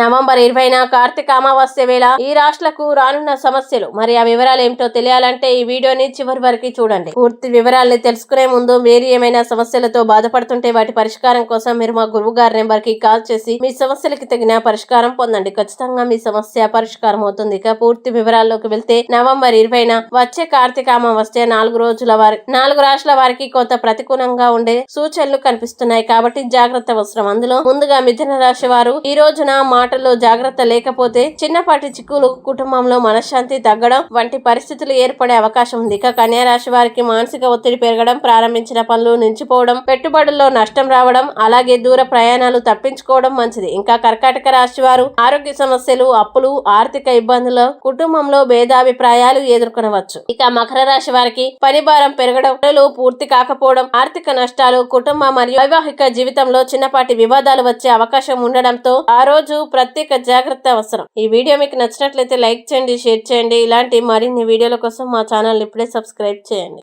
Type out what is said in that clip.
November ఇరవైన కార్తీక అమావాస్య వేళ ఈ రాష్ట్రాలకు రానున్న సమస్యలు మరి ఆ వివరాలు ఏమిటో తెలియాలంటే ఈ వీడియోని చివరి వరకు చూడండి. పూర్తి వివరాల్ని తెలుసుకునే ముందు మీరు ఏమైనా సమస్యలతో బాధపడుతుంటే వాటి పరిష్కారం కోసం మీరు మా గురువు గారి నెంబర్కి కాల్ చేసి మీ సమస్యలకి తగిన పరిష్కారం పొందండి. ఖచ్చితంగా మీ సమస్య పరిష్కారం అవుతుంది. ఇక పూర్తి వివరాల్లోకి వెళ్తే నవంబర్ ఇరవైన వచ్చే కార్తీక అమావాస్య నాలుగు రోజుల వారి నాలుగు రాష్ట్రాల వారికి కొంత ప్రతికూలంగా ఉండే సూచనలు కనిపిస్తున్నాయి కాబట్టి జాగ్రత్త అవసరం. అందులో ముందుగా మిథున రాశి వారు ఈ రోజున మాటల్లో జాగ్రత్త లేకపోతే చిన్నపాటి చిక్కులు కుటుంబంలో మనశ్శాంతి తగ్గడం వంటి పరిస్థితులు ఏర్పడే అవకాశం ఉంది. ఇక కన్యా రాశి వారికి మానసిక ఒత్తిడి పెరగడం ప్రారంభించిన పనులు నిలిచిపోవడం పెట్టుబడుల్లో నష్టం రావడం అలాగే దూర ప్రయాణాలు తప్పించుకోవడం మంచిది. ఇంకా కర్కాటక రాశి వారు ఆరోగ్య సమస్యలు అప్పులు ఆర్థిక ఇబ్బందులు కుటుంబంలో భేదాభిప్రాయాలు ఎదుర్కొనవచ్చు. ఇక మకర రాశి వారికి పని భారం పెరగడం పనులు పూర్తి కాకపోవడం ఆర్థిక నష్టాలు కుటుంబ మరియు వైవాహిక జీవితంలో చిన్నపాటి వివాదాలు వచ్చే అవకాశం ఉండడంతో ఆ రోజు ప్రత్యేక జాగ్రత్త అవసరం. ఈ వీడియో మీకు నచ్చినట్లయితే లైక్ చేయండి షేర్ చేయండి. ఇలాంటి మరిన్ని వీడియోల కోసం మా ఛానల్ ఇప్పుడే సబ్స్క్రైబ్ చేయండి.